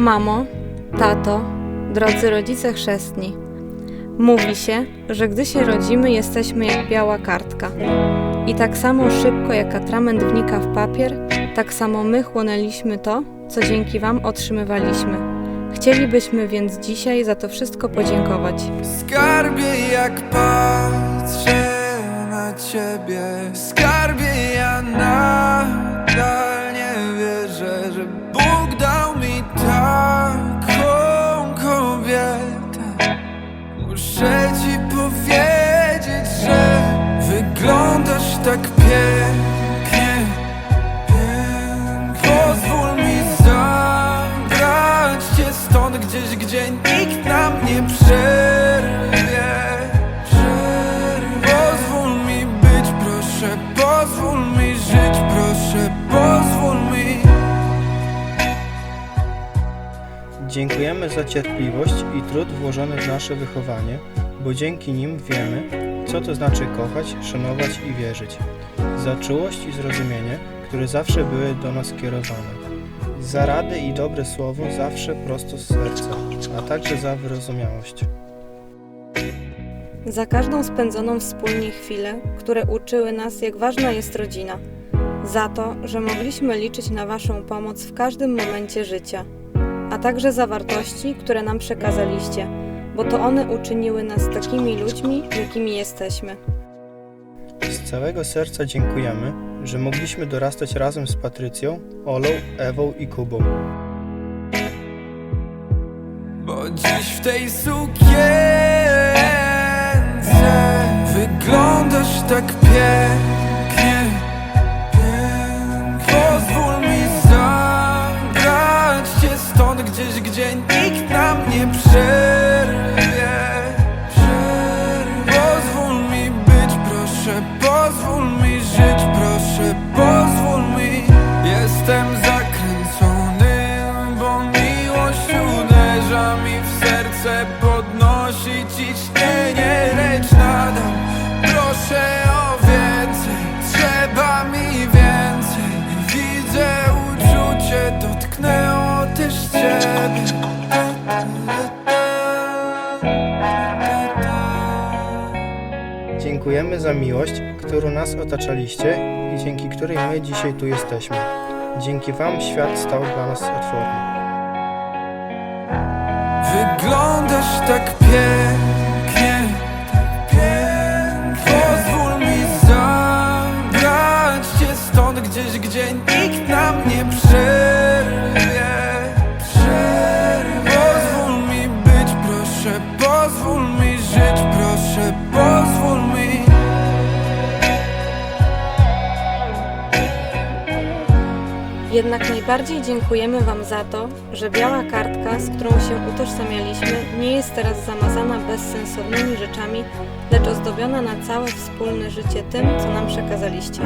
Mamo, tato, drodzy rodzice chrzestni. Mówi się, że gdy się rodzimy, jesteśmy jak biała kartka. I tak samo szybko jak atrament wnika w papier, tak samo my chłonęliśmy to, co dzięki Wam otrzymywaliśmy. Chcielibyśmy więc dzisiaj za to wszystko podziękować. Skarbie jak patrzę na ciebie Skarbie ja nadal Muszę ci powiedzieć, że wyglądasz tak pięknie Dziękujemy za cierpliwość i trud włożony w nasze wychowanie, bo dzięki nim wiemy, co to znaczy kochać, szanować i wierzyć. Za czułość i zrozumienie, które zawsze były do nas kierowane. Za rady i dobre słowo zawsze prosto z serca, a także za wyrozumiałość. Za każdą spędzoną wspólnie chwilę, które uczyły nas, jak ważna jest rodzina. Za to, że mogliśmy liczyć na Waszą pomoc w każdym momencie życia. A także za wartości, które nam przekazaliście, bo to one uczyniły nas takimi ludźmi, jakimi jesteśmy. Z całego serca dziękujemy, że mogliśmy dorastać razem z Patrycją, Olą, Ewą i Kubą. Bo dziś w tej sukience wyglądasz tak pięknie pozwól mi żyć, proszę, pozwól mi. Jestem zakręcony, bo miłość uderza mi w serce. Podnosi ciśnienie, lecz nadal proszę o więcej Trzeba mi więcej. Widzę uczucie, dotknęło też ciebie Dziękujemy za miłość, którą nas otaczaliście i dzięki której my dzisiaj tu jesteśmy. Dzięki Wam świat stał dla nas otworny. Wyglądasz tak pięknie, Jednak najbardziej dziękujemy Wam za to, że biała kartka, z którą się utożsamialiśmy, nie jest teraz zamazana bezsensownymi rzeczami, lecz ozdobiona na całe wspólne życie tym, co nam przekazaliście.